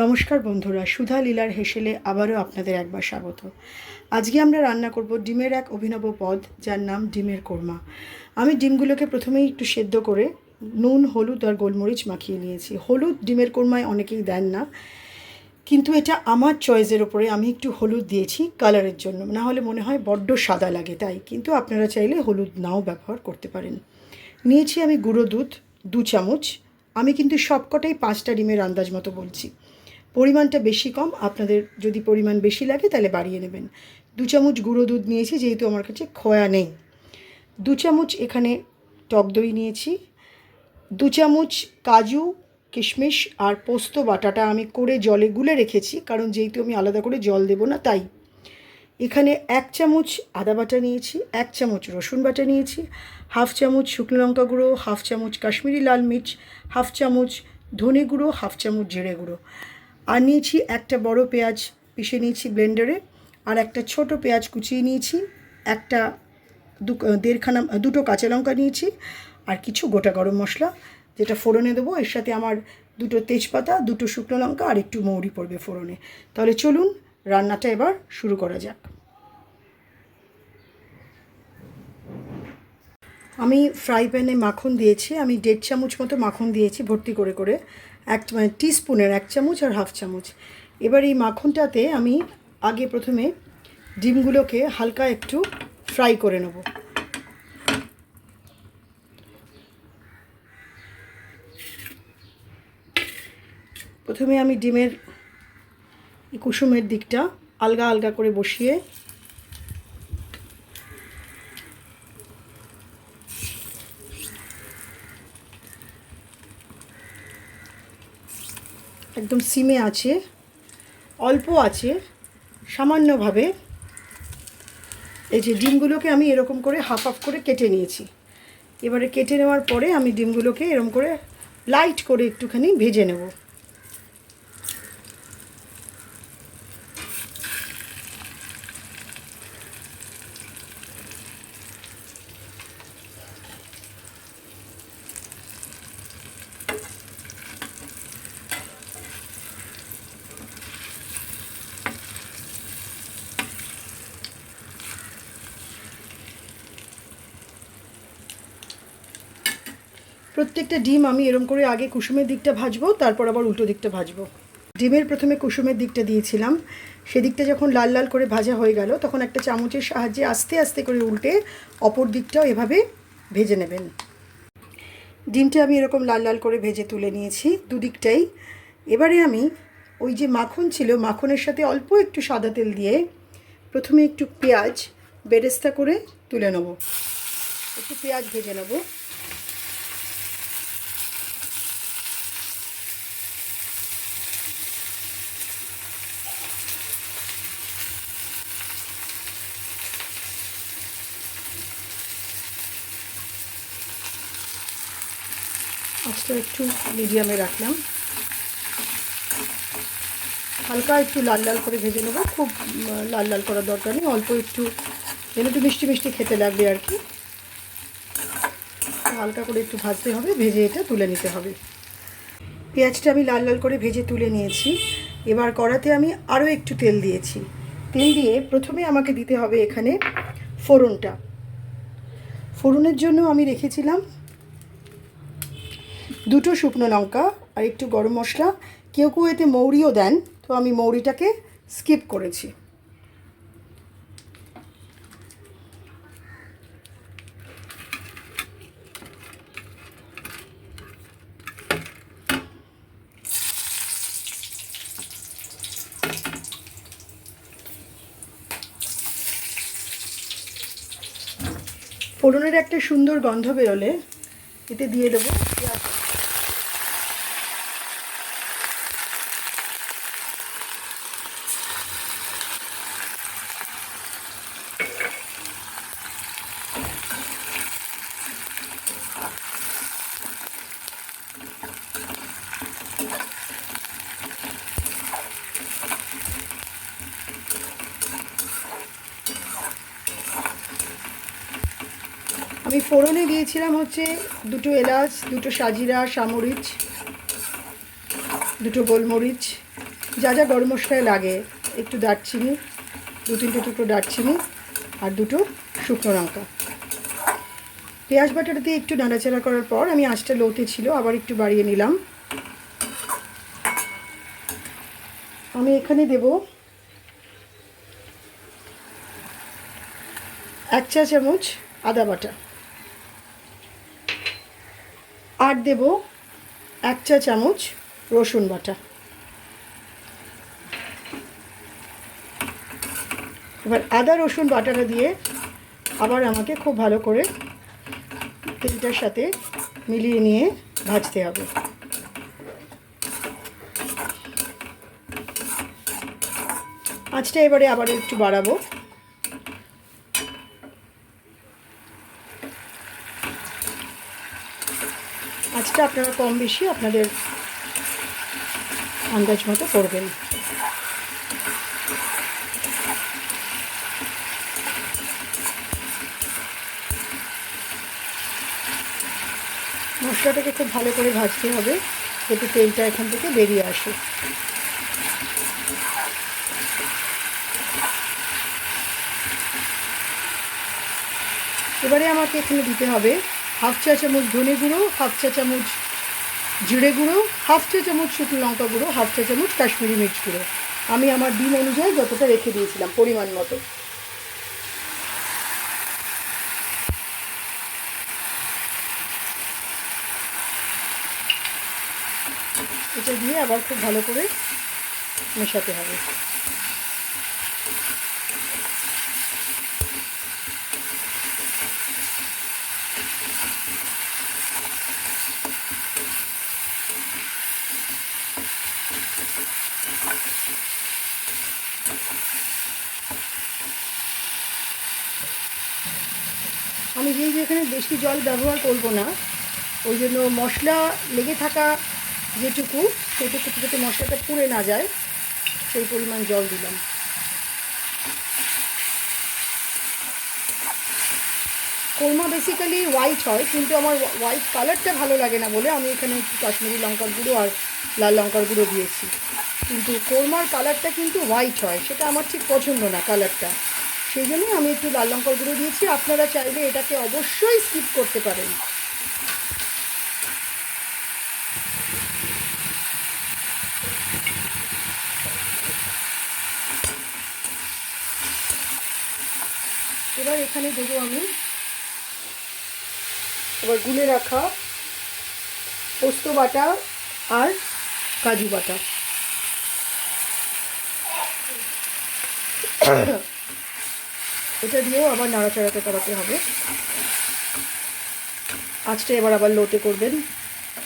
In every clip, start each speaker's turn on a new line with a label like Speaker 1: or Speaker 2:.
Speaker 1: নমস্কার বন্ধুরা, সুধা লীলার হেসেলে আবারও আপনাদের একবার স্বাগত। আজকে আমরা রান্না করব ডিমের এক অভিনব পদ, যার নাম ডিমের কোরমা। আমি ডিমগুলোকে প্রথমেই একটু সেদ্ধ করে নুন, হলুদ আর গোলমরিচ মাখিয়ে নিয়েছি। হলুদ ডিমের কোরমায় অনেকেই দেন না, কিন্তু এটা আমার চয়েসের ওপরে আমি একটু হলুদ দিয়েছি কালারের জন্য। না হলে মনে হয় বড্ড সাদা লাগে তাই, কিন্তু আপনারা চাইলে হলুদ নাও ব্যবহার করতে পারেন। নিয়েছি আমি গুঁড়ো দুধ, দু চামচ। আমি কিন্তু সবকটাই পাঁচটা ডিমের আন্দাজ মতো বলছি। পরিমাণটা বেশি কম, আপনাদের যদি পরিমাণ বেশি লাগে তাহলে বাড়িয়ে নেবেন। দু চামচ গুঁড়ো দুধ নিয়েছি, যেহেতু আমার কাছে খোয়া নেই। দু চামচ এখানে টক দই নিয়েছি। দু চামচ কাজু, কিশমিশ আর পোস্ত বাটাটা আমি করে জলে গুলে রেখেছি, কারণ যেহেতু আমি আলাদা করে জল দেবো না তাই। এখানে এক চামচ আদা বাটা নিয়েছি, এক চামচ রসুন বাটা নিয়েছি, হাফ চামচ শুকনো লঙ্কা গুঁড়ো, হাফ চামচ কাশ্মীরি লাল মির্চ, হাফ চামচ ধনে গুঁড়ো, হাফ চামচ জিরে গুঁড়ো। আর নিয়েছি একটা বড় পেঁয়াজ পিষে নিয়েছি ব্লেন্ডারে, আর একটা ছোট পেঁয়াজ কুচিয়ে নিয়েছি, একটা দু দেড়খানা দুটো কাঁচা লঙ্কা নিয়েছি, আর কিছু গোটা গরম মশলা, যেটা ফোড়নে দেবো। এর সাথে আমার দুটো তেজপাতা, দুটো শুকনো লঙ্কা, আর একটু মৌরি পড়বে ফোড়নে। তাহলে চলুন, রান্নাটা এবার শুরু করা যাক। আমি ফ্রাই প্যানে মাখন দিয়েছি, আমি দেড় চামচ মতো মাখন দিয়েছি, ভর্তি করে করে। এক মানে টিস্পুনের এক চামচ আর হাফ চামচ। এবার এই মাখনটাতে আমি আগে প্রথমে ডিমগুলোকে হালকা একটু ফ্রাই করে নেব। প্রথমে আমি ডিমের কুসুমের দিকটা আলগা আলগা করে বসিয়ে একদম সিমে আছে, অল্প আছে, সামান্যভাবে। এই যে ডিমগুলোকে আমি এরকম করে হাফ হাফ করে কেটে নিয়েছি। এবারে কেটে নেওয়ার পরে আমি ডিমগুলোকে এরকম করে লাইট করে একটুখানি ভেজে নেব। প্রত্যেকটা ডিম আমি এরম করে আগে কুসুমের দিকটা ভাজবো, তারপর আবার উল্টো দিকটা ভাজবো। ডিমের প্রথমে কুসুমের দিকটা দিয়েছিলাম। সেদিকটা যখন লাল লাল করে ভাজা হয়ে গেল, তখন একটা চামচের সাহায্যে আস্তে আস্তে করে উল্টে অপর দিকটাও এভাবে ভেজে নেবেন। ডিমটা আমি এরকম লাল লাল করে ভেজে তুলে নিয়েছি দুদিকটাই। এবারে আমি ওই যে মাখন ছিল, মাখনের সাথে অল্প একটু সাদা তেল দিয়ে প্রথমে একটু পেঁয়াজ বেরেস্তা করে তুলে নেব। একটু পেঁয়াজ ভেজে নেব। আঁচটা একটু মিডিয়ামে রাখলাম। হালকা একটু লাল লাল করে ভেজে নেব। খুব লাল লাল করার দরকার নেই। অল্প একটু যেন একটু মিষ্টি মিষ্টি খেতে লাগবে আর কি। হালকা করে একটু ভাজতে হবে, ভেজে এটা তুলে নিতে হবে। পেঁয়াজটা আমি লাল লাল করে ভেজে তুলে নিয়েছি। এবার কড়াতে আমি আরও একটু তেল দিয়েছি। তেল দিয়ে প্রথমে আমাকে দিতে হবে এখানে ফোড়নটা। ফোড়নের জন্য আমি রেখেছিলাম দুটো শুকনো লঙ্কা আর একটু গরম মশলা। কেউ কেউ এতে মৌরিও দেন, তো আমি মৌরিটাকে স্কিপ করেছি। ফোড়নের একটা সুন্দর গন্ধ বেরোলে এতে দিয়ে দেবো পেঁয়াজ আমি ফোড়নে দিয়েছিলাম হচ্ছে দুটো এলাচ, দুটো সাজিরা, সামরিচ, দুটো গোলমরিচ। যা যা গরম মশলায় লাগে, একটু দারচিনি, দু তিনটে টুকরো দারচিনি আর দুটো শুকনো লঙ্কা। পেঁয়াজ বাটাটা দিয়ে একটু নাড়াচাড়া করার পর আমি আঁচটা লোতে ছিল, আবার একটু বাড়িয়ে নিলাম। আমি এখানে দেব এক চা চামচ আদা বাটা। আর দেব এক চা চামচ রসুন বাটা। এবার আদা, রসুন বাটাটা দিয়ে আবার আমাকে খুব ভালো করে তেলটার সাথে মিলিয়ে নিয়ে ভাজতে হবে। আঁচটা এবারে আবার একটু বাড়াবো। আজটা আপনারা কম বেশি আপনাদের আন্দাজ মতো করবেন। মশলাটাকে খুব ভালো করে ভাজতে হবে, যাতে তেলটা এখান থেকে বেরিয়ে আসে। এবারে আমাকে এখানে দিতে হবে হাফ চা চামচ ধনে গুঁড়ো, হাফ চা চামচ জিরে গুঁড়ো, হাফ চা চামচ শুকনো লঙ্কা গুঁড়ো, হাফ চা চামচ কাশ্মীরি মির্চ গুঁড়ো। আমি আমার ডিম অনুযায়ী যতটা রেখে দিয়েছিলাম পরিমাণ মতো। এটা দিয়ে আবার খুব ভালো করে মেশাতে হবে। আমি যেহেতু এখানে বেশি জল ব্যবহার করব না, ওই জন্য মশলা লেগে থাকা যেটুকু, সেটুকু যাতে মশলাটা পুড়ে না যায়, সেই পরিমাণ জল দিলাম। কোরমা বেসিক্যালি হোয়াইট হয়, কিন্তু আমার হোয়াইট কালারটা ভালো লাগে না বলে আমি এখানে একটু কাশ্মীরি লঙ্কার গুঁড়ো আর লাল লঙ্কার গুঁড়ো দিয়েছি। কিন্তু কোরমার কালারটা কিন্তু হোয়াইট হয়, সেটা আমার ঠিক পছন্দ না কালারটা সেই জন্য আমি একটু লাল লঙ্কার গুঁড়ো দিয়েছি। আপনারা চাইলে এটাকে অবশ্যই স্কিপ করতে পারেন। এবার এখানে দেবো আমি এবার গুলে রাখা পোস্ত বাটা আর কাজু বাটা। এটা দিয়েও আবার নাড়াচাড়াতে করাতে হবে। আজটা এবার আবার লোতে করবেন।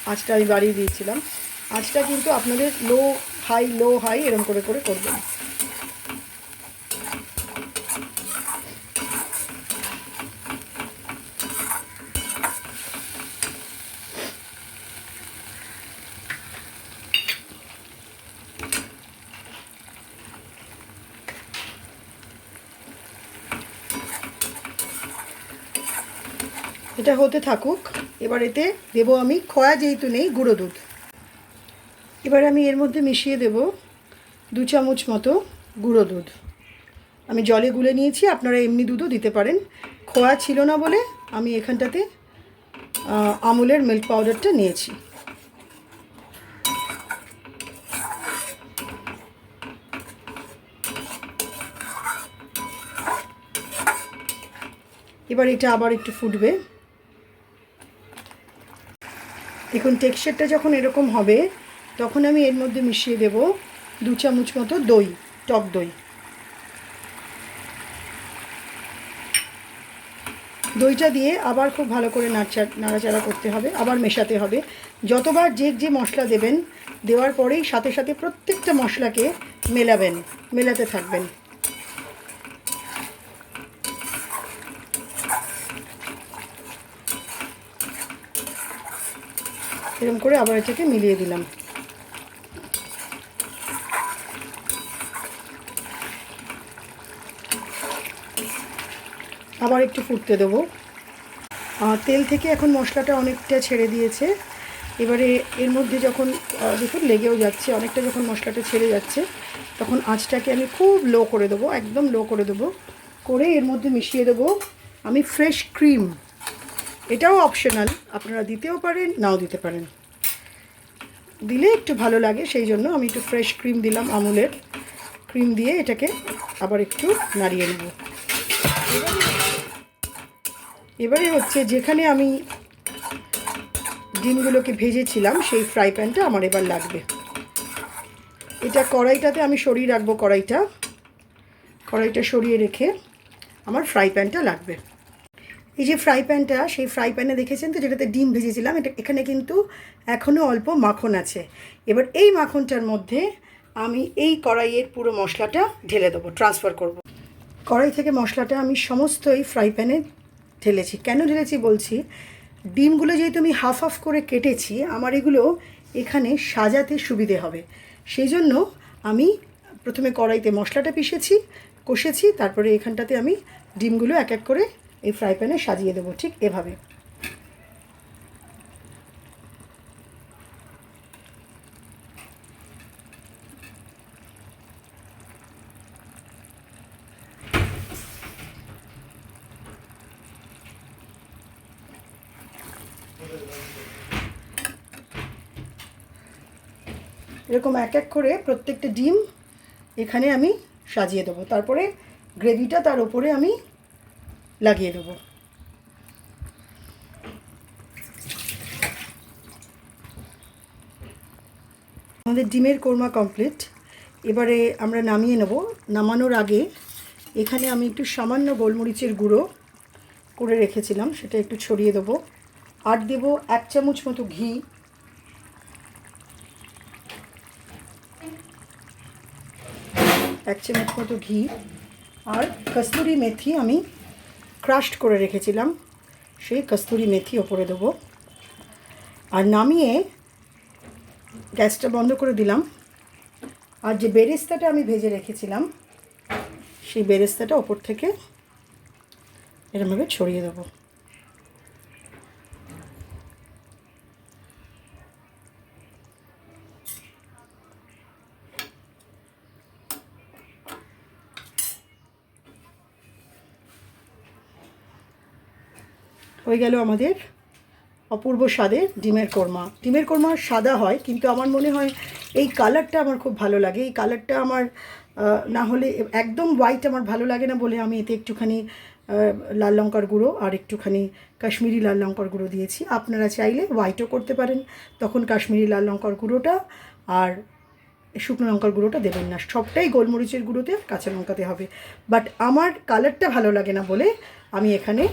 Speaker 1: আজটা আমি বাড়িয়ে দিয়েছিলাম। আজটা কিন্তু আপনাদের লো হাই লো হাই এরম করে করে করবেন। এটা হতে থাকুক। এবার এতে দেবো আমি খয়া যেহেতু নেই, গুঁড়ো দুধ। এবার আমি এর মধ্যে মিশিয়ে দেব দু চামচ মতো গুঁড়ো দুধ। আমি জলে গুলে নিয়েছি, আপনারা এমনি দুধও দিতে পারেন। খোয়া ছিল না বলে আমি এখানটাতে আমুলের মিল্ক পাউডারটা নিয়েছি। এবার এটা আবার একটু ফুটবে। দেখুন টেক্সচারটা যখন এরকম হবে, তখন আমি এর মধ্যে মিশিয়ে দেব দু চামচ মতো দই, টক দই। দইটা দিয়ে আবার খুব ভালো করে নাড়চা, নাড়াচাড়া করতে হবে, আবার মেশাতে হবে। যতবার যে যে মশলা দেবেন, দেওয়ার পরেই সাথে সাথে প্রত্যেকটা মশলাকে মেলাবেন, মেলাতে থাকবেন। এরকম করে আবার এটাকে মিলিয়ে দিলাম। আবার একটু ফুটতে দেবো। তেল থেকে এখন মশলাটা অনেকটা ছেড়ে দিয়েছে। এবারে এর মধ্যে যখন দেখুন লেগেও যাচ্ছে, অনেকটা যখন মশলাটা ছেড়ে যাচ্ছে, তখন আঁচটাকে আমি খুব লো করে দেবো, একদম লো করে দেবো। করে এর মধ্যে মিশিয়ে দেবো আমি ফ্রেশ ক্রিম। এটাও অপশনাল আপনারা দিতেও পারেন, নাও দিতে পারেন। দিলে একটু ভালো লাগে, সেই জন্য আমি একটু ফ্রেশ ক্রিম দিলাম আমুলের। ক্রিম দিয়ে এটাকে আবার একটু নাড়িয়ে নেব। এবারে হচ্ছে যেখানে আমি ডিমগুলোকে ভেজেছিলাম, সেই ফ্রাই প্যানটা আমার এবার লাগবে। এটা কড়াইটাতে আমি সরিয়ে রাখব কড়াইটা। কড়াইটা সরিয়ে রেখে আমার ফ্রাই প্যানটা লাগবে। এই যে ফ্রাই প্যানটা সেই ফ্রাই প্যানে দেখেছেন তো? যেটাতে ডিম ভেজেছিলাম, এটা এখানে কিন্তু এখনও অল্প মাখন আছে। এবার এই মাখনটার মধ্যে আমি এই কড়াইয়ের পুরো মশলাটা ঢেলে দেবো ট্রান্সফার করব। কড়াই থেকে মশলাটা আমি সমস্ত এই ফ্রাই প্যানে ঢেলেছি। কেন ঢেলেছি বলছি? ডিমগুলো যেহেতু আমি হাফ হাফ করে কেটেছি, আমার এগুলো এখানে সাজাতে সুবিধে হবে। সেই জন্য আমি প্রথমে কড়াইতে মশলাটা পিষেছি, কষেছি, তারপরে এখানটাতে আমি ডিমগুলো এক এক করে এই ফ্রাই প্যানে সাজিয়ে দেবো ঠিক এভাবে। এরকম এক এক করে প্রত্যেকটা ডিম এখানে আমি সাজিয়ে দেবো। তারপরে গ্রেভিটা তার উপরে আমি লাগিয়ে দেবো। আমাদের ডিমের কোরমা কমপ্লিট এবারে আমরা নামিয়ে নেব। নামানোর আগে এখানে আমি একটু সামান্য গোলমরিচের গুঁড়ো করে রেখেছিলাম, সেটা একটু ছড়িয়ে দেবো। আর দেবো এক চামচ মতো ঘি। এক চামচ মতো ঘি। আর কস্তুরি মেথি আমি ক্রাশড করে রেখেছিলাম, সেই কস্তুরি মেথি ওপরে দেবো। আর নামিয়ে গ্যাসটা বন্ধ করে দিলাম। আর যে বেরেস্তাটা আমি ভেজে রেখেছিলাম, সেই বেরেস্তাটা ওপর থেকে এরমভাবে ছড়িয়ে দেবো। হয়ে গেল আমাদের অপূর্ব স্বাদের ডিমের কোরমা। ডিমের কোরমা সাদা হয়, কিন্তু আমার মনে হয় এই কালারটা আমার খুব ভালো লাগে। এই কালারটা আমার না হলে একদম হোয়াইট আমার ভালো লাগে না বলে আমি এতে একটুখানি লাল লঙ্কার গুঁড়ো আর একটুখানি কাশ্মীরি লাল লঙ্কার গুঁড়ো দিয়েছি। আপনারা চাইলে হোয়াইটও করতে পারেন। তখন কাশ্মীরি লাল লঙ্কার গুঁড়োটা আর শুকনো লঙ্কার গুঁড়োটা দেবেন না। সবটাই গোলমরিচের গুঁড়োতে আর কাঁচা লঙ্কাতে হবে। বাট আমার কালারটা ভালো লাগে না বলে আমি এখানে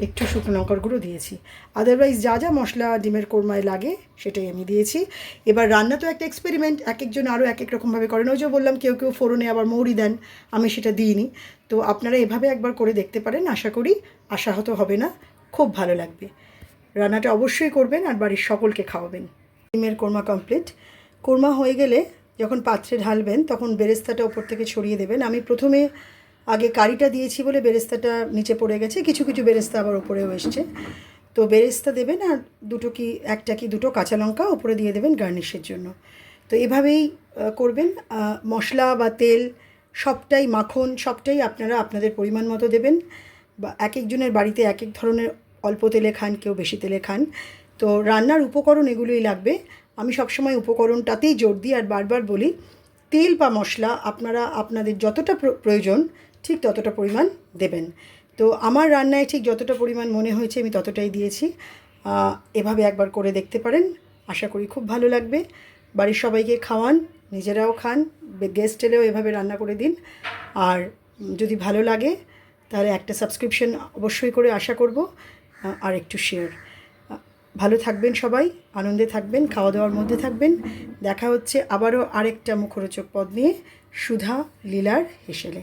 Speaker 1: একটু শুকনো লঙ্কার গুঁড়ো দিয়েছি। আদারওয়াইজ যা যা মশলা ডিমের কোরমায় লাগে, সেটাই আমি দিয়েছি। এবার রান্না তো একটা এক্সপেরিমেন্ট এক একজন আরও এক এক রকমভাবে করেন। ওই যে বললাম, কেউ কেউ ফোড়নে আবার মৌরি দেন, আমি সেটা দিইনি। তো আপনারা এভাবে একবার করে দেখতে পারেন, আশা করি আশাহত হবে না, খুব ভালো লাগবে। রান্নাটা অবশ্যই করবেন আর বাড়ির সকলকে খাওয়াবেন। ডিমের কোরমা কমপ্লিট কোরমা হয়ে গেলে যখন পাত্রে ঢালবেন, তখন বেরেস্তাটা ওপর থেকে ছড়িয়ে দেবেন। আমি প্রথমে আগে কারিটা দিয়েছি বলে বেরেস্তাটা নিচে পড়ে গেছে, কিছু কিছু বেরেস্তা আবার ওপরেও এসছে। তো বেরেস্তা দেবেন আর দুটো কি, একটা কি দুটো কাঁচা লঙ্কা ওপরে দিয়ে দেবেন গার্নিশের জন্য। তো এভাবেই করবেন। মশলা বা তেল সবটাই মাখন, সবটাই আপনারা আপনাদের পরিমাণ মতো দেবেন। বা এক একজনের বাড়িতে এক এক ধরনের অল্প তেলে খান, কেউ বেশি তেলে খান। তো রান্নার উপকরণ এগুলোই লাগবে। আমি সবসময় উপকরণটাতেই জোর দিই আর বারবার বলি, তেল বা মশলা আপনারা, আপনাদের যতটা প্রয়োজন ঠিক ততটা পরিমাণ দেবেন। তো আমার রান্নায় ঠিক যতটা পরিমাণ মনে হয়েছে আমি ততটাই দিয়েছি। এভাবে একবার করে দেখতে পারেন। আশা করি খুব ভালো লাগবে। বাড়ির সবাইকে খাওয়ান, নিজেরাও খান গেস্ট এলেও এভাবে রান্না করে দিন। আর যদি ভালো লাগে, তাহলে একটা সাবস্ক্রিপশন অবশ্যই করে আশা করব আর একটু শেয়ার ভালো থাকবেন সবাই, আনন্দে থাকবেন খাওয়া দাওয়ার মধ্যে থাকবেন। দেখা হচ্ছে আবারও আরেকটা মুখরোচক পদ নিয়ে, সুধা লীলার হেসেলে।